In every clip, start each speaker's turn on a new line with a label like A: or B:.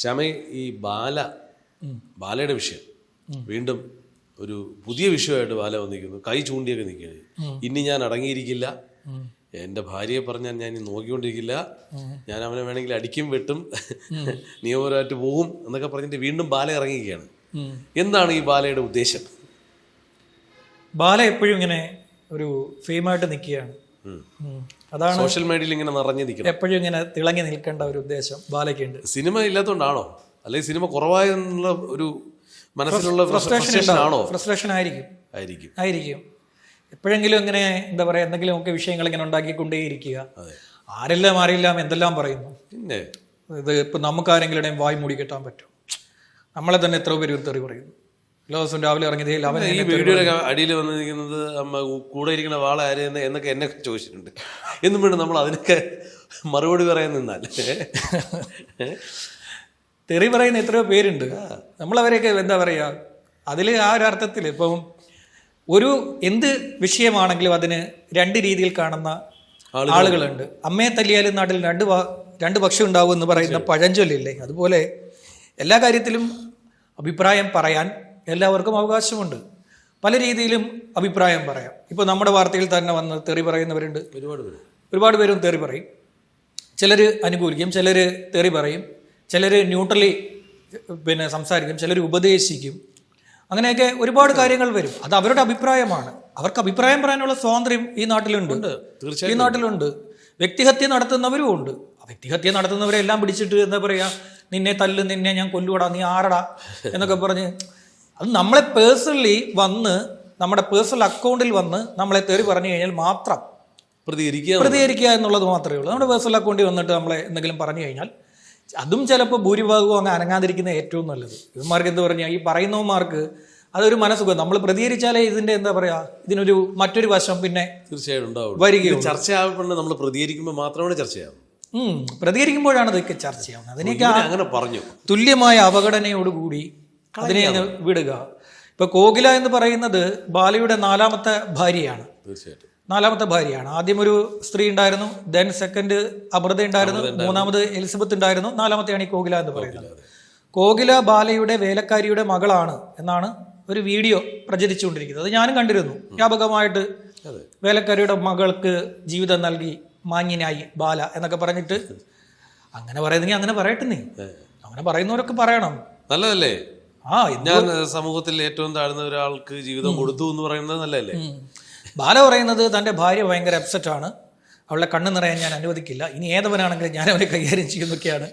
A: ശ്യാമ ഈ ബാല ബാലയുടെ വിഷയം വീണ്ടും ഒരു പുതിയ വിഷയമായിട്ട് ബാല വന്നിരിക്കുന്നു. കൈ ചൂണ്ടിയൊക്കെ നിൽക്കുകയാണ്. ഇനി ഞാൻ അടങ്ങിയിരിക്കില്ല. എന്റെ ഭാര്യയെ പറഞ്ഞാൽ ഞാൻ ഇനി നോക്കിക്കൊണ്ടിരിക്കില്ല. ഞാൻ അവനെ വേണമെങ്കിൽ അടിക്കും വെട്ടും നിയമപരമായിട്ട് പോകും എന്നൊക്കെ പറഞ്ഞിട്ട് വീണ്ടും ബാല ഇറങ്ങിയിരിക്കുകയാണ്. എന്താണ് ഈ ബാലയുടെ ഉദ്ദേശം?
B: ബാല എപ്പോഴും ഇങ്ങനെ ഒരു ഫെയിമായിട്ട് നിൽക്കുകയാണ്. അതാണ്
A: സോഷ്യൽ മീഡിയയിൽ ഇങ്ങനെ നിറഞ്ഞു നിൽക്കുന്നത്
B: എപ്പോഴും ഇങ്ങനെ തിളങ്ങി നിൽക്കേണ്ട ഒരു ഉദ്ദേശം ബാലയ്ക്കുണ്ട്.
A: സിനിമ ഇല്ലാത്തതുകൊണ്ടാണോ അല്ലെങ്കിൽ സിനിമ കുറവായെന്നുള്ള ഒരു മനസ്സിലുള്ള
B: ഫ്രസ്ട്രേഷൻ
A: ആണോ?
B: ഫ്രസ്ട്രേഷൻ ആയിരിക്കും.
A: ആയിരിക്കും.
B: ആയിരിക്കും. എപ്പോഴെങ്കിലും ഇങ്ങനെ എന്താ പറയുക എന്തെങ്കിലുമൊക്കെ വിഷയങ്ങൾ ഇങ്ങനെ ഉണ്ടാക്കിക്കൊണ്ടേയിരിക്കുക. ആരെല്ലാം ആരെല്ലാം എന്തെല്ലാം പറയുന്നു?
A: പിന്നെ
B: ഇത് ഇപ്പം നമുക്ക് ആരെങ്കിലും വായി മൂടി കെട്ടാൻ പറ്റും. നമ്മളെ തന്നെ എത്ര പേര് തെറി പറയുന്നു. എല്ലാ ദിവസവും രാവിലെ ഇറങ്ങിയതിൽ അവൻ
A: ഈ വീഡിയോയുടെ അടിയിൽ വന്നിരിക്കുന്നത് അമ്മ കൂടെ ഇരിക്കുന്ന വാള ആര് എന്ന് എന്നൊക്കെ എന്നെ ചോദിച്ചിട്ടുണ്ട്. എന്നും വേണം നമ്മൾ അതിനൊക്കെ മറുപടി പറയാൻ നിന്നാൽ.
B: തെറി പറയുന്ന എത്രയോ പേരുണ്ട്. നമ്മളവരെയൊക്കെ എന്താ പറയുക അതിൽ ആ ഒരു അർത്ഥത്തിൽ ഇപ്പം ഒരു എന്ത് വിഷയമാണെങ്കിലും അതിന് രണ്ട് രീതിയിൽ കാണുന്ന ആളുകളുണ്ട്. അമ്മയെ തല്ലിയാലും നാട്ടിൽ രണ്ട് രണ്ട് പക്ഷം ഉണ്ടാവും എന്ന് പറയുന്ന പഴഞ്ചൊല്ലില്ലേ? അതുപോലെ എല്ലാ കാര്യത്തിലും അഭിപ്രായം പറയാൻ എല്ലാവർക്കും അവകാശമുണ്ട്. പല രീതിയിലും അഭിപ്രായം പറയാം. ഇപ്പോൾ നമ്മുടെ വാർത്തയിൽ തന്നെ വന്ന് തെറി പറയുന്നവരുണ്ട്.
A: ഒരുപാട് പേര്.
B: ഒരുപാട് പേരും തെറി പറയും. ചിലർ അനുകൂലിക്കും ചിലർ തെറി പറയും. ചിലർ ന്യൂട്രലി പിന്നെ സംസാരിക്കും ചിലർ ഉപദേശിക്കും. അങ്ങനെയൊക്കെ ഒരുപാട് കാര്യങ്ങൾ വരും. അത് അവരുടെ അഭിപ്രായമാണ്. അവർക്ക് അഭിപ്രായം പറയാനുള്ള സ്വാതന്ത്ര്യം ഈ നാട്ടിലുണ്ട്. ഈ നാട്ടിലുണ്ട്. വ്യക്തിഹത്യ നടത്തുന്നവരും ഉണ്ട്. ആ വ്യക്തിഹത്യ നടത്തുന്നവരെ എല്ലാം പിടിച്ചിട്ട് എന്താ പറയാ നിന്നെ തല്ല് നിന്നെ ഞാൻ കൊല്ലുവടാ നീ ആരടാ? എന്നൊക്കെ പറഞ്ഞ് അത് നമ്മളെ പേഴ്സണലി വന്ന് നമ്മുടെ പേഴ്സണൽ അക്കൗണ്ടിൽ വന്ന് നമ്മളെ തെറി പറഞ്ഞു കഴിഞ്ഞാൽ മാത്രം
A: പ്രതികരിക്കുക
B: പ്രതികരിക്കുക എന്നുള്ളത് മാത്രമേ ഉള്ളൂ. നമ്മുടെ പേഴ്സണൽ അക്കൗണ്ടിൽ വന്നിട്ട് നമ്മളെ എന്തെങ്കിലും പറഞ്ഞു കഴിഞ്ഞാൽ അതും ചിലപ്പോൾ ഭൂരിഭാഗവും അങ്ങ് അനങ്ങാതിരിക്കുന്ന ഏറ്റവും നല്ലത്. ഇവന്മാർക്ക് എന്ത് പറഞ്ഞാൽ ഈ പറയുന്നവന്മാർക്ക് അതൊരു മനസ്സുഖം. നമ്മൾ പ്രതികരിച്ചാലേ ഇതിന്റെ എന്താ പറയാ ഇതിനൊരു മറ്റൊരു വശം പിന്നെ
A: തീർച്ചയായും ഉണ്ടാവും
B: വരികയുള്ളൂ.
A: ഇത് നമ്മൾ പ്രതികരിക്കുമ്പോൾ മാത്രമാണ് ചർച്ചയാവും
B: പ്രതികരിക്കുമ്പോഴാണ് ഇതൊക്കെ ചർച്ചയാവുന്നത്. അതിനൊക്കെ
A: അങ്ങനെ പറഞ്ഞു.
B: തുല്യമായ അവഗണനയോടുകൂടി അതിനെ അങ്ങ് വിടുക. ഇപ്പൊ കോകില എന്ന് പറയുന്നത് ബാലയുടെ നാലാമത്തെ ഭാര്യയാണ്.
A: തീർച്ചയായിട്ടും.
B: നാലാമത്തെ ഭാര്യയാണ്. ആദ്യം ഒരു സ്ത്രീ ഉണ്ടായിരുന്നു ദെൻ സെക്കൻഡ് അമൃത ഉണ്ടായിരുന്നു മൂന്നാമത് എലിസബത്ത് ഉണ്ടായിരുന്നു നാലാമത്തെയാണ് ഈ കോകില എന്ന് പറയുന്നത്. കോകില ബാലയുടെ വേലക്കാരിയുടെ മകളാണ് എന്നാണ് ഒരു വീഡിയോ പ്രചരിച്ചുകൊണ്ടിരിക്കുന്നത്. അത് ഞാനും കണ്ടിരുന്നു. വ്യാപകമായിട്ട്. വേലക്കാരിയുടെ മകൾക്ക് ജീവിതം നൽകി മാന്യനായി ബാല എന്നൊക്കെ പറഞ്ഞിട്ട് അങ്ങനെ പറയുന്നെങ്കിൽ അങ്ങനെ പറയട്ടെ നീ അങ്ങനെ പറയുന്നവരൊക്കെ പറയണം.
A: നല്ലതല്ലേ? ഞാൻ സമൂഹത്തിൽ ഏറ്റവും താഴ്ന്ന ഒരാൾക്ക് ജീവിതം കൊടുത്തു എന്ന് പറയുന്നത് നല്ലതല്ലേ?
B: ബാല പറയുന്നത് തന്റെ ഭാര്യ ഭയങ്കര അപ്സെറ്റ് ആണ്. അവളെ കണ്ണു നിറയാൻ ഞാൻ അനുവദിക്കില്ല. ഇനി ഏതവനാണെങ്കിലും ഞാൻ അവനെ കൈകാര്യം ചെയ്യുന്നൊക്കെയാണ്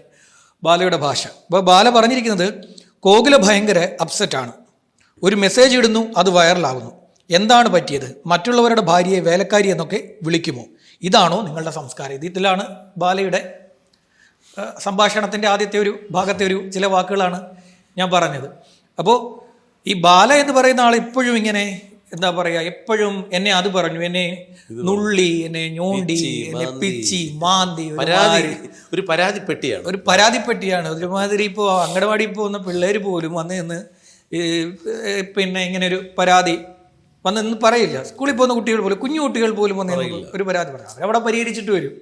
B: ബാലയുടെ ഭാഷ. അപ്പോൾ ബാല പറഞ്ഞിരിക്കുന്നത് കോകില ഭയങ്കര അപ്സെറ്റ് ആണ്. ഒരു മെസ്സേജ് ഇടുന്നു അത് വൈറലാകുന്നു എന്താണ് പറ്റിയത്? മറ്റുള്ളവരുടെ ഭാര്യയെ വേലക്കാരി എന്നൊക്കെ വിളിക്കുമോ? ഇതാണോ നിങ്ങളുടെ സംസ്കാരം? ഇത് ഇതിലാണ് ബാലയുടെ സംഭാഷണത്തിന്റെ ആദ്യത്തെ ഒരു ഭാഗത്തെ ഒരു ചില വാക്കുകളാണ് ഞാൻ പറഞ്ഞത്. അപ്പോൾ ഈ ബാല എന്ന് പറയുന്ന ആൾ എപ്പോഴും ഇങ്ങനെ എന്താ പറയുക എപ്പോഴും എന്നെ അത് പറഞ്ഞു എന്നെ നുള്ളി എന്നെ ഞോണ്ടി എന്നെ പിച്ചി മാന്തി ഒരു
A: പരാതി ഒരു പരാതി പെട്ടിയാണ്.
B: ഒരു പരാതിപ്പെട്ടിയാണ് ഒരുമാതിരി ഇപ്പോൾ അങ്കണവാടി പോകുന്ന പിള്ളേർ പോലും വന്ന് നിന്ന് പിന്നെ ഇങ്ങനെ ഒരു പരാതി വന്ന് നിന്ന് പറയില്ല. സ്കൂളിൽ പോകുന്ന കുട്ടികൾ പോലും കുഞ്ഞു കുട്ടികൾ പോലും വന്ന് ഒരു പരാതി പറയാം. അവിടെ പരിഹരിച്ചിട്ട് വരും.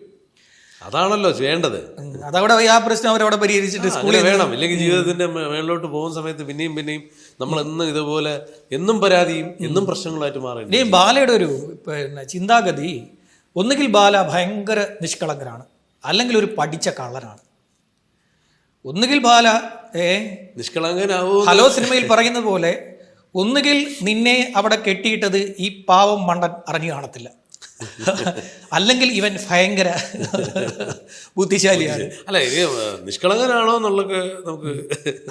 A: അതാണല്ലോ വേണ്ടത്
B: അതവിടെ ആ പ്രശ്നം അവരവിടെ പരിഹരിച്ചിട്ട്
A: സ്കൂളിൽ വേണം. ഇല്ലെങ്കിൽ ജീവിതത്തിന്റെ മേളിലോട്ട് പോകുന്ന സമയത്ത് പിന്നെയും പിന്നെയും നമ്മൾ എന്നും ഇതുപോലെ എന്നും പരാതിയും എന്നും പ്രശ്നങ്ങളായിട്ട് മാറുന്നു
B: ഇനി ബാലയുടെ ഒരു പിന്നെ ചിന്താഗതി ഒന്നുകിൽ ബാല ഭയങ്കര നിഷ്കളങ്കനാണ് അല്ലെങ്കിൽ ഒരു പഠിച്ച കള്ളനാണ്. ഒന്നുകിൽ ബാല ഏ
A: നിഷ്കളങ്കനാവും
B: ഹലോ സിനിമയിൽ പറയുന്നത് പോലെ ഒന്നുകിൽ നിന്നെ അവിടെ കെട്ടിയിട്ടത് ഈ പാവം മണ്ടൻ അറിഞ്ഞു കാണത്തില്ല. അല്ലെങ്കിൽ ഇവൻ ഭയങ്കര ബുദ്ധിശാലിയാണ്.
A: അല്ല ഇത് നിഷ്കളങ്കനാണോ എന്നുള്ളത് നമുക്ക്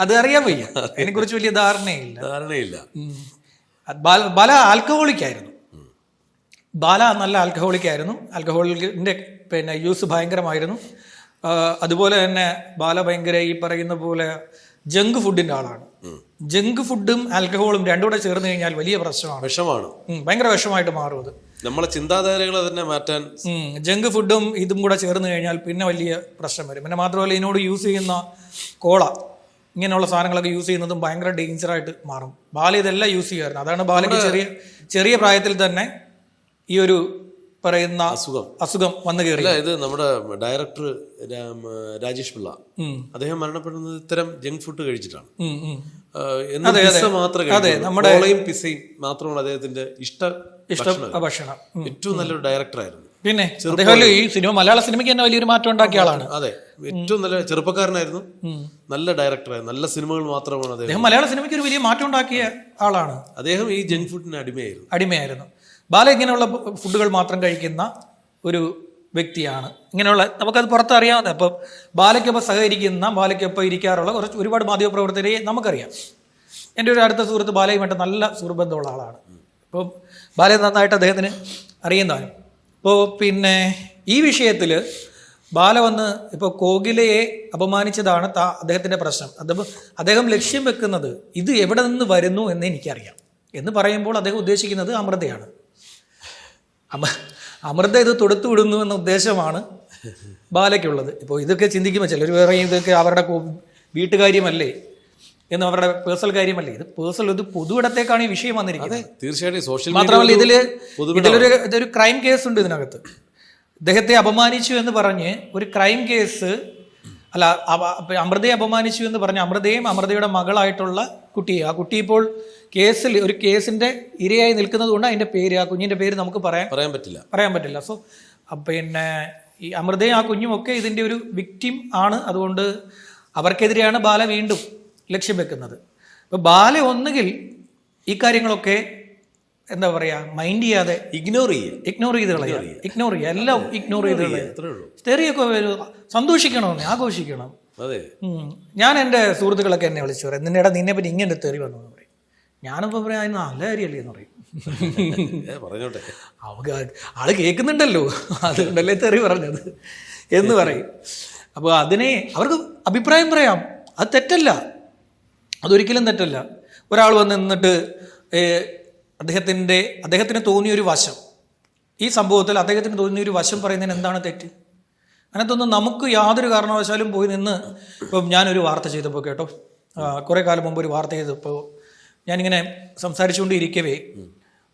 B: അത് അറിയാൻ വയ്യ. അതിനെക്കുറിച്ച് വലിയ ധാരണയില്ല.
A: ധാരണയില്ല.
B: ബാല ആൽക്കഹോളിക്കായിരുന്നു. ആൽക്കഹോളിക് ആയിരുന്നു ബാല നല്ല ആൽക്കഹോളിക് ആയിരുന്നു ആൽക്കഹോളിക്കിന്റെ പിന്നെ യൂസ് ഭയങ്കരമായിരുന്നു. അതുപോലെ തന്നെ ബാല ഭയങ്കര ഈ പറയുന്ന പോലെ ജങ്ക് ഫുഡിന്റെ ആളാണ്. ജങ്ക് ഫുഡും ആൽക്കഹോളും രണ്ടും കൂടെ ചേർന്ന് കഴിഞ്ഞാൽ വലിയ പ്രശ്നമാണ്.
A: വിഷമാണ്.
B: ഭയങ്കര വിഷമായിട്ട് മാറും അത്.
A: നമ്മളെ ചിന്താധാരകളെ തന്നെ മാറ്റാൻ
B: ജങ്ക് ഫുഡും ഇതും കൂടെ ചേർന്ന് കഴിഞ്ഞാൽ പിന്നെ വലിയ പ്രശ്നം വരും. പിന്നെ മാത്രമല്ല ഇതിനോട് യൂസ് ചെയ്യുന്ന കോള ഇങ്ങനെയുള്ള സാധനങ്ങളൊക്കെ യൂസ് ചെയ്യുന്നതും ഭയങ്കര ഡേഞ്ചറായിട്ട് മാറും. ബാല ഇതെല്ലാം യൂസ് ചെയ്യുമായിരുന്നു അതാണ് ബാലയ്ക്ക് ചെറിയ ചെറിയ പ്രായത്തിൽ തന്നെ ഈ ഒരു പറയുന്ന
A: അസുഖം.
B: അസുഖം വന്നു കയറി.
A: അല്ല ഇത് നമ്മുടെ ഡയറക്ടർ രാജേഷ് പിള്ള. അദ്ദേഹം മരണപ്പെടുന്നത് ഇത്തരം ജങ്ക് ഫുഡ് കഴിച്ചിട്ടാണ്. അതെ മാത്രമേ കഴിക്കുള്ളൂ. മാത്രമാണ് അദ്ദേഹത്തിന്റെ ഇഷ്ട
B: ഇഷ്ട ഭക്ഷണം.
A: ഏറ്റവും നല്ലൊരു ഡയറക്ടറായിരുന്നു.
B: പിന്നെ അദ്ദേഹമല്ലോ ഈ സിനിമ മലയാള സിനിമയ്ക്ക് തന്നെ വലിയൊരു മാറ്റം ഉണ്ടാക്കിയ ആളാണ്.
A: അതെ. ഏറ്റവും നല്ല ചെറുപ്പക്കാരനായിരുന്നു. നല്ല ഡയറക്ടറായിരുന്നു. നല്ല സിനിമകൾ മാത്രമാണ് അദ്ദേഹം
B: മലയാള സിനിമയ്ക്ക് ഒരു വലിയ മാറ്റം ഉണ്ടാക്കിയ ആളാണ്.
A: അദ്ദേഹം ഈ ജങ്ക് ഫുഡിന് അടിമയായിരുന്നു.
B: അടിമയായിരുന്നു. ബാല ഇങ്ങനെയുള്ള ഫുഡുകൾ മാത്രം കഴിക്കുന്ന ഒരു വ്യക്തിയാണ്. ഇങ്ങനെയുള്ള നമുക്കത് പുറത്തറിയാവുന്ന അപ്പൊ ബാലയ്ക്കൊപ്പം സഹകരിക്കുന്ന ബാലയ്ക്കൊപ്പം ഇരിക്കാറുള്ള കുറച്ച് ഒരുപാട് മാധ്യമപ്രവർത്തകരെ നമുക്കറിയാം. എന്റെ ഒരു അടുത്ത സുഹൃത്ത് ബാലയുമായിട്ട് നല്ല സുഹൃബന്ധമുള്ള ആളാണ്. അപ്പം ബാലയെ നന്നായിട്ട് അദ്ദേഹത്തിന് അറിയുന്നതാണ്. ഇപ്പോൾ പിന്നെ ഈ വിഷയത്തിൽ ബാല വന്ന് ഇപ്പോൾ കോകിലയെ അപമാനിച്ചതാണ് താ അദ്ദേഹത്തിന്റെ പ്രശ്നം. അത് അദ്ദേഹം ലക്ഷ്യം വെക്കുന്നത് ഇത് എവിടെ നിന്ന് വരുന്നു എന്ന് എനിക്കറിയാം. എന്ന് പറയുമ്പോൾ അദ്ദേഹം ഉദ്ദേശിക്കുന്നത് അമൃതയാണ്. അമ അമൃത ഇത് തൊടുത്തു വിടുന്നു എന്ന ഉദ്ദേശമാണ് ബാലയ്ക്കുള്ളത്. ഇപ്പോൾ ഇതൊക്കെ ചിന്തിക്കുമ്പോൾ ചിലർ വേറെ ഇതൊക്കെ അവരുടെ വീട്ടുകാര്യമല്ലേ? എന്ന് അവരുടെ പേഴ്സണൽ കാര്യമല്ലേ? ഇത് പേഴ്സണൽ പൊതു പൊതുവിടത്തേക്കാണ് ഈ വിഷയം വന്നിരിക്കുന്നത്.
A: തീർച്ചയായിട്ടും സോഷ്യൽ
B: മാത്രമല്ല ഇതിൽ
A: പൊതുവിടമാണ്.
B: ഇതിലൊരു ഇതൊരു ക്രൈം കേസ് ഉണ്ട് ഇതിനകത്ത്. ഇദ്ദേഹത്തെ അപമാനിച്ചു എന്ന് പറഞ്ഞ് ഒരു ക്രൈം കേസ് അല്ല അമൃതയെ അപമാനിച്ചു എന്ന് പറഞ്ഞ് അമൃതയും അമൃതയുടെ മകളായിട്ടുള്ള കുട്ടിയെ ആ കുട്ടി ഇപ്പോൾ കേസിൽ ഒരു കേസിന്റെ ഇരയായി നിൽക്കുന്നത് കൊണ്ട് അതിന്റെ പേര് ആ കുഞ്ഞിന്റെ പേര് നമുക്ക് പറയാൻ
A: പറയാൻ പറ്റില്ല.
B: പറയാൻ പറ്റില്ല. സോ പിന്നെ ഈ അമൃതയും ആ കുഞ്ഞും ഒക്കെ ഇതിന്റെ ഒരു വിക്ടിം ആണ്. അതുകൊണ്ട് അവർക്കെതിരെയാണ് ബാല വീണ്ടും ലക്ഷ്യം വെക്കുന്നത്. അപ്പോൾ ബാല ഒന്നുകിൽ ഈ കാര്യങ്ങളൊക്കെ എന്താ പറയുക മൈൻഡ് ചെയ്യാതെ
A: ഇഗ്നോർ ചെയ്യുക
B: ഇഗ്നോർ ചെയ്ത് കളയുക. ഇഗ്നോർ ചെയ്യുക എല്ലാം ഇഗ്നോർ ചെയ്ത് കളയുക. വരും. സന്തോഷിക്കണമെന്ന് ആഘോഷിക്കണം.
A: അതെ.
B: ഞാൻ എന്റെ സുഹൃത്തുക്കളൊക്കെ എന്നെ വിളിച്ചു പറയും നിന്നെടാ നിന്നെ പറ്റി ഇങ്ങനെ തെറി വന്നു എന്ന് പറയും. ഞാനിപ്പോൾ പറയാം അതിന് നല്ല കാര്യമല്ലേ എന്ന് പറയും.
A: പറഞ്ഞോട്ടെ.
B: അവക്ക് ആൾ കേൾക്കുന്നുണ്ടല്ലോ. അതുകൊണ്ടല്ലേ തെറി പറഞ്ഞത് എന്ന് പറയും. അപ്പോൾ അതിനെ അവർക്ക് അഭിപ്രായം പറയാം. അത് തെറ്റല്ല. അതൊരിക്കലും തെറ്റല്ല. ഒരാൾ വന്ന് നിന്നിട്ട് അദ്ദേഹത്തിന്റെ അദ്ദേഹത്തിന് തോന്നിയൊരു വശം. ഈ സംഭവത്തിൽ അദ്ദേഹത്തിന് തോന്നിയൊരു വശം പറയുന്നതിന് എന്താണ് തെറ്റ്? അതിനകത്തൊന്നും നമുക്ക് യാതൊരു കാരണവശാലും പോയി നിന്ന് ഇപ്പം ഞാനൊരു വാർത്ത ചെയ്തപ്പോൾ കേട്ടോ. കുറേ കാലം മുമ്പ് ഒരു വാർത്ത ചെയ്തപ്പോൾ ഞാനിങ്ങനെ സംസാരിച്ചുകൊണ്ടിരിക്കവേ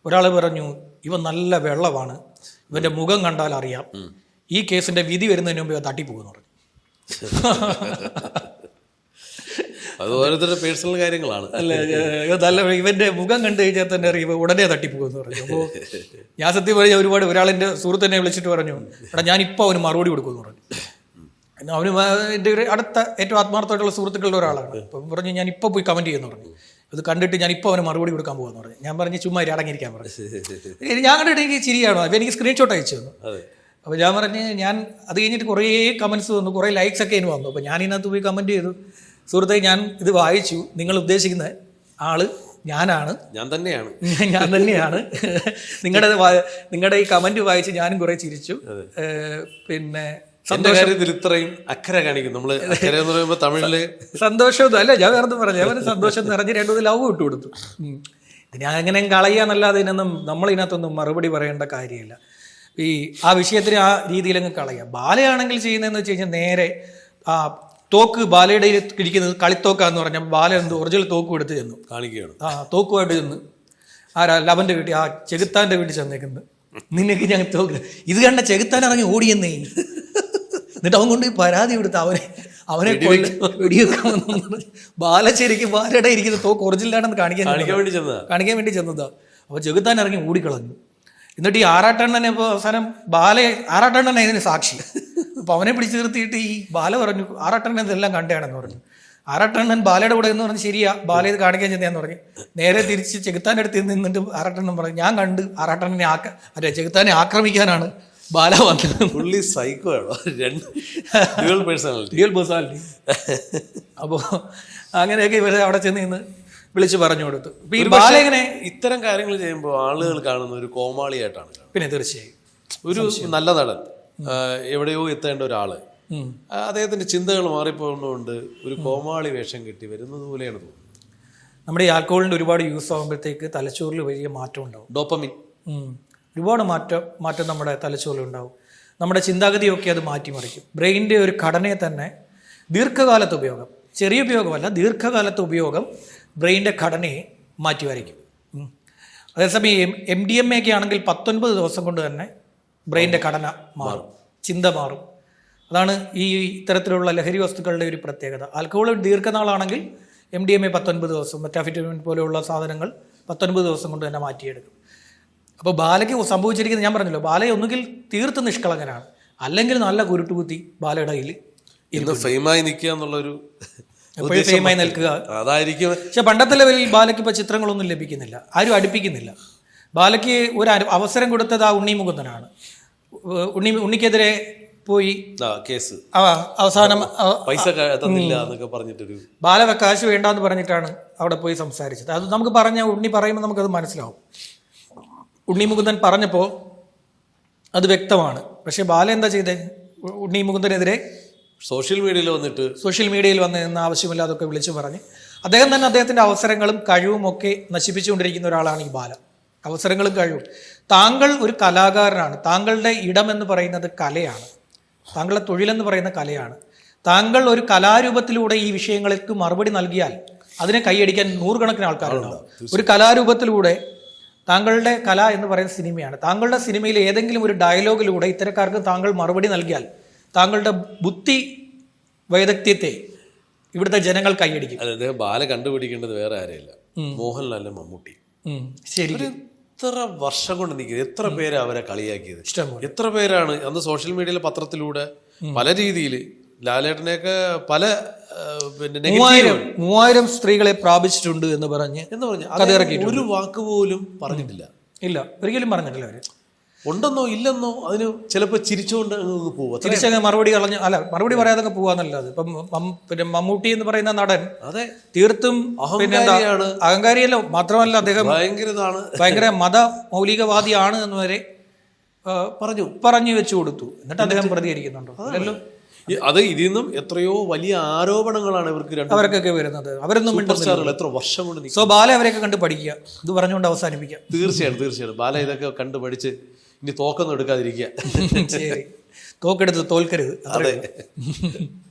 B: ഒരാൾ പറഞ്ഞു ഇവ നല്ല വെള്ളമാണ് ഇവന്റെ മുഖം കണ്ടാൽ അറിയാം. ഈ കേസിന്റെ വിധി വരുന്നതിന് മുമ്പ് ഇവ തട്ടിപ്പോകുന്നു പറഞ്ഞു.
A: അത് ഓരോരുത്തരുടെ പേഴ്സണൽ കാര്യങ്ങളാണ്.
B: അല്ല നല്ല ഇവന്റെ മുഖം കണ്ടു കഴിഞ്ഞാൽ തന്നെ അറിയുമ്പോൾ ഉടനെ തട്ടിപ്പോകുമെന്ന് പറഞ്ഞു. അപ്പോൾ ഞാൻ സത്യം പറഞ്ഞ ഒരുപാട് ഒരാളെന്റെ സുഹൃത്തിനെ വിളിച്ചിട്ട് പറഞ്ഞു എടാ ഞാൻ ഇപ്പോൾ അവന് മറുപടി കൊടുക്കുമെന്ന് പറഞ്ഞു. അവന് എന്റെ എന്റെ ഒരു അടുത്ത ഏറ്റവും ആത്മാർത്ഥമായിട്ടുള്ള സുഹൃത്തുക്കളുടെ ഒരാളാണ്. അപ്പം പറഞ്ഞു ഞാൻ ഇപ്പോൾ പോയി കമന്റ് ചെയ്യുന്നു പറഞ്ഞു. അത് കണ്ടിട്ട് ഞാൻ ഇപ്പോൾ അവന് മറുപടി കൊടുക്കാൻ പോകുന്നു പറഞ്ഞു. ഞാൻ പറഞ്ഞു ചുമ്മാ അടങ്ങിയിരിക്കാൻ പറഞ്ഞു. ഞാൻ കണ്ടിട്ട് എനിക്ക് ചിരിയാണോ? അപ്പോൾ എനിക്ക് സ്ക്രീൻഷോട്ട് അയച്ചു തന്നു.
A: അപ്പൊ
B: അപ്പോൾ ഞാൻ പറഞ്ഞ് ഞാൻ അത് കഴിഞ്ഞിട്ട് കുറേ കമന്റ്സ് വന്നു കുറേ ലൈക്സ് ഒക്കെ അതിന് വന്നു. അപ്പോൾ ഞാൻ ഇതിനകത്ത് പോയി കമന്റ് ചെയ്തു. സുഹൃത്തെ ഞാൻ ഇത് വായിച്ചു. നിങ്ങൾ ഉദ്ദേശിക്കുന്ന ആൾ ഞാനാണ്.
A: ഞാൻ തന്നെയാണ്.
B: ഞാൻ തന്നെയാണ്. നിങ്ങളുടെ നിങ്ങളുടെ ഈ കമന്റ് വായിച്ച് ഞാനും കുറെ ചിരിച്ചു. പിന്നെ
A: ഇത്രയും അക്കര കാണിക്കും അക്കരെ എന്ന് പറയുമ്പോൾ തമിഴിൽ
B: സന്തോഷമൊന്നും അല്ല. ഞാൻ വേറെ പറഞ്ഞു. ഞാൻ സന്തോഷം നിറഞ്ഞ് രണ്ടു ലവ് ഇട്ട് കൊടുത്തു. ഞാൻ അങ്ങനെ കളയാന്നല്ലാതെ ഇതിനൊന്നും നമ്മളിതിനകത്തൊന്നും മറുപടി പറയേണ്ട കാര്യമില്ല. ഈ ആ വിഷയത്തിന് ആ രീതിയിലങ്ങ് കളയാം ബാലയാണെങ്കിൽ ചെയ്യുന്നതെന്ന് വെച്ച് കഴിഞ്ഞാൽ നേരെ ആ തോക്ക് ബാലയുടെ കിടിക്കുന്നത് ഇരിക്കുന്നത് കളിത്തോക്കാന്ന് പറഞ്ഞ ബാല എന്ത് ഒറിജിനൽ തോക്ക് എടുത്ത് ചെന്നു.
A: കാണിക്കുകയാണ്.
B: ആ തോക്കുമായിട്ട് ചെന്ന് ആരാ ലവന്റെ വീട്ടിൽ ആ ചെകുത്താന്റെ വീട്ടിൽ ചെന്നേക്കുന്നത് നിനക്ക് ഞാൻ തോക്ക് ഇത് കണ്ട ചെകുത്താൻ ഇറങ്ങി ഓടിയെന്നേ. എന്നിട്ട് അവൻ കൊണ്ട് പരാതി കൊടുത്ത് അവനെ അവനെ ബാല വെടിവെക്കാമെന്ന് ബാലശ്ശേരിക്ക് ബാലയുടെ ഇരിക്കുന്ന തോക്ക് ഒറിജിനലാണെന്ന് കാണിക്കാൻ
A: കാണിക്കാൻ വേണ്ടി ചെന്നതാ.
B: കാണിക്കാൻ വേണ്ടി ചെന്നതാ. അപ്പോൾ ചെകുത്താൻ ഇറങ്ങി ഓടിക്കളഞ്ഞു. എന്നിട്ട് ഈ ആറാട്ടണ്ണനെ ഇപ്പോൾ അവസാനം ബാലെ ആറാട്ടണ്ണനെ ഇതിന് സാക്ഷി. അപ്പോൾ അവനെ പിടിച്ചു നിർത്തിയിട്ട് ഈ ബാല പറഞ്ഞു ആറാട്ടണ്ണൻ ഇതെല്ലാം കണ്ടയാണെന്ന് പറഞ്ഞു. ആറാട്ടണ്ണൻ ബാലയുടെ കൂടെ എന്ന് പറഞ്ഞ് ശരിയാ ബാല ഇത് കാണിക്കാൻ ചെന്നെയാന്ന് പറഞ്ഞു. നേരെ തിരിച്ച് ചെകുത്താന്റെ അടുത്ത് നിന്നിട്ട് ആറാട്ടണ്ണൻ പറഞ്ഞു ഞാൻ കണ്ട് ആറാട്ടണ്ണനെ ആക്ക അല്ലെ ചെകുത്താനെ ആക്രമിക്കാനാണ് ബാല വന്നത്.
A: പുള്ളി സൈക്കോ ആണോ. രണ്ട് ഡ്യുവൽ പേഴ്സണാലിറ്റി
B: ഡ്യുവൽ പേഴ്സാലിറ്റി അപ്പോൾ അങ്ങനെയൊക്കെ ഇവരെ അവിടെ ചെന്ന് നിന്ന് വിളിച്ച് പറഞ്ഞു കൊടുത്തു. ഈ ബാല എങ്ങനെ
A: ഇത്തരം കാര്യങ്ങൾ ചെയ്യുമ്പോൾ ആളുകൾ കാണുന്ന ഒരു കോമാളിയായിട്ടാണ്
B: പിന്നെ തീർച്ചയായും.
A: ഒരു നല്ല നടൻ. എവിടെയോ എത്തേണ്ട ഒരാൾ.
B: ഉം.
A: അദ്ദേഹത്തിന്റെ ചിന്തകൾ മാറിപ്പോകുന്നതുകൊണ്ട് ഒരു കോമാളി വേഷം കെട്ടി വരുന്നത് പോലെയാണ് തോന്നുന്നത്.
B: നമ്മുടെ ഈ ആൽക്കോളിന്റെ ഒരുപാട് യൂസ് ആകുമ്പോഴത്തേക്ക് തലച്ചോറിൽ വലിയ മാറ്റം ഉണ്ടാവും.
A: ഡോപ്പമിൻ.
B: ഒരുപാട് മാറ്റം മാറ്റം നമ്മുടെ തലച്ചോറിൽ ഉണ്ടാവും. നമ്മുടെ ചിന്താഗതിയൊക്കെ അത് മാറ്റിമറിക്കും. ബ്രെയിനിന്റെ ഒരു ഘടനയെ തന്നെ ദീർഘകാലത്തെ ഉപയോഗം ചെറിയ ഉപയോഗമല്ല ദീർഘകാലത്തെ ഉപയോഗം ബ്രെയിനിന്റെ ഘടനയെ മാറ്റി വരയ്ക്കും ഉം. അതേസമയം എം ഡി എം എ ഒക്കെ ആണെങ്കിൽ പത്തൊൻപത് ദിവസം കൊണ്ട് തന്നെ ബ്രെയിന്റെ ഘടന മാറും. ചിന്ത മാറും. അതാണ് ഈ ഇത്തരത്തിലുള്ള ലഹരി വസ്തുക്കളുടെ ഒരു പ്രത്യേകത. ആൽക്കഹോൾ ദീർഘനാളാണെങ്കിൽ എം ഡി എം എ പത്തൊൻപത് ദിവസം മെറ്റാഫിറ്റമിൻ പോലെയുള്ള സാധനങ്ങൾ പത്തൊൻപത് ദിവസം കൊണ്ട് തന്നെ മാറ്റിയെടുക്കും. അപ്പോൾ ബാലയ്ക്ക് സംഭവിച്ചിരിക്കുന്നത് ഞാൻ പറഞ്ഞല്ലോ ബാലയെ ഒന്നുകിൽ തീർത്ത് നിഷ്കളങ്കനാണ് അല്ലെങ്കിൽ നല്ല കുരുട്ടുകുത്തി ബാലയുടെ കയ്യിൽ
A: ഇന്ന് ഫെയിമായി നിൽക്കുക എന്നുള്ളൊരു
B: എപ്പോഴും ഫെയിമായി നിൽക്കുക.
A: അതായിരിക്കും
B: പക്ഷെ പണ്ടത്തെ ലെവലിൽ ബാലയ്ക്ക് ഇപ്പോൾ ചിത്രങ്ങളൊന്നും ലഭിക്കുന്നില്ല ആരും അടുപ്പിക്കുന്നില്ല. ബാലയ്ക്ക് ഒരു അവസരം കൊടുത്തത് ആ ഉണ്ണി മുകുന്ദനാണ്. ഉണ്ണി ഉണ്ണിക്കെതിരെ പോയി
A: കേസ്.
B: അവസാനം
A: പൈസ തന്നില്ല എന്നൊക്കെ പറഞ്ഞിട്ടൊരു
B: ബാലവകാശ് വേണ്ടെന്ന് വേണ്ടാന്ന് പറഞ്ഞിട്ടാണ് അവിടെ പോയി സംസാരിച്ചത്. അത് നമുക്ക് പറഞ്ഞ ഉണ്ണി പറയുമ്പോൾ നമുക്കത് മനസ്സിലാവും. ഉണ്ണി മുകുന്ദൻ പറഞ്ഞപ്പോൾ അത് വ്യക്തമാണ്. പക്ഷെ ബാല എന്താ ചെയ്തേ? ഉണ്ണി മുകുന്ദനെതിരെ
A: സോഷ്യൽ മീഡിയയിൽ വന്നിട്ട്
B: സോഷ്യൽ മീഡിയയിൽ വന്ന് നിന്ന് ആവശ്യമില്ലാതൊക്കെ വിളിച്ചു പറഞ്ഞ് അദ്ദേഹം തന്നെ അദ്ദേഹത്തിന്റെ അവസരങ്ങളും കഴിവും ഒക്കെ നശിപ്പിച്ചുകൊണ്ടിരിക്കുന്ന ഒരാളാണ് ഈ ബാല. അവസരങ്ങളും കഴിവും താങ്കൾ ഒരു കലാകാരനാണ്. താങ്കളുടെ ഇടം എന്ന് പറയുന്നത് കലയാണ്. താങ്കളുടെ തൊഴിലെന്ന് പറയുന്ന കലയാണ്. താങ്കൾ ഒരു കലാരൂപത്തിലൂടെ ഈ വിഷയങ്ങൾക്ക് മറുപടി നൽകിയാൽ അതിനെ കൈയടിക്കാൻ നൂറുകണക്കിന് ആൾക്കാരുണ്ടാവും. ഒരു കലാരൂപത്തിലൂടെ താങ്കളുടെ കല എന്ന് പറയുന്ന സിനിമയാണ്. താങ്കളുടെ സിനിമയിൽ ഏതെങ്കിലും ഒരു ഡയലോഗിലൂടെ ഇത്തരക്കാർക്ക് താങ്കൾ മറുപടി നൽകിയാൽ താങ്കളുടെ ബുദ്ധി വൈദഗ്ധ്യത്തെ ഇവിടുത്തെ ജനങ്ങൾ കൈയടിക്കും.
A: അതായത് ബാല കണ്ടുപിടിക്കേണ്ടത് വേറെ ആരെയല്ല. മോഹൻലാലും മമ്മൂട്ടി.
B: ശരി
A: എത്ര വർഷം കൊണ്ട് നിൽക്കുന്നത്? എത്ര പേരാണ് അവരെ കളിയാക്കിയത്? എത്ര പേരാണ്? അന്ന് സോഷ്യൽ മീഡിയയിലെ പത്രത്തിലൂടെ പല രീതിയിൽ ലാലേട്ടനെയൊക്കെ പല പിന്നെ
B: മൂവായിരം മൂവായിരം സ്ത്രീകളെ പ്രാപിച്ചിട്ടുണ്ട് എന്ന് പറഞ്ഞ്
A: എന്ന് പറഞ്ഞു. ഒരു വാക്ക് പോലും പറഞ്ഞിട്ടില്ല.
B: ഇല്ല. ഒരിക്കലും പറഞ്ഞിട്ടില്ല അവർ.
A: ഉണ്ടെന്നോ ഇല്ലെന്നോ അതിന് ചിലപ്പോൾ ചിരിച്ചുകൊണ്ട് അങ്ങ് പോകും
B: തിരിച്ചങ്ങ് മറുപടി കളഞ്ഞ് അല്ല മറുപടി പറയാതെ അങ്ങ് പോവാന്നല്ലത് ഇപ്പം പിന്നെ മമ്മൂട്ടി എന്ന് പറയുന്ന നടൻ
A: അതെ.
B: തീർത്തും പിന്നെ
A: അഹങ്കാരിയാണ്.
B: അഹങ്കാരിയല്ല മാത്രമല്ല അദ്ദേഹം
A: ഭയങ്കരതാണ്
B: ഭയങ്കര മത മൗലികവാദിയാണ് എന്ന് വരെ
A: പറഞ്ഞു.
B: പറഞ്ഞു വെച്ചു കൊടുത്തു. എന്നിട്ട് അദ്ദേഹം പ്രതികരിക്കുന്നുണ്ടോ?
A: അതല്ലോ അത് ഇതിൽ നിന്നും എത്രയോ വലിയ ആരോപണങ്ങളാണ് ഇവർക്ക്
B: അവർക്കൊക്കെ വരുന്നത്. അവരൊന്നും
A: എത്ര വർഷം കൊണ്ട്
B: സോ ബാല അവരെയൊക്കെ കണ്ട് പഠിക്കുക. ഇത് പറഞ്ഞുകൊണ്ട് അവസാനിപ്പിക്കാം.
A: തീർച്ചയായിട്ടും തീർച്ചയായിട്ടും. ബാല ഇതൊക്കെ കണ്ട് പഠിച്ച് ഇനി തോക്കൊന്നും എടുക്കാതിരിക്കുക.
B: ശരി. തോക്കെടുത്ത് തോൽക്കരുത്.
A: അതെ.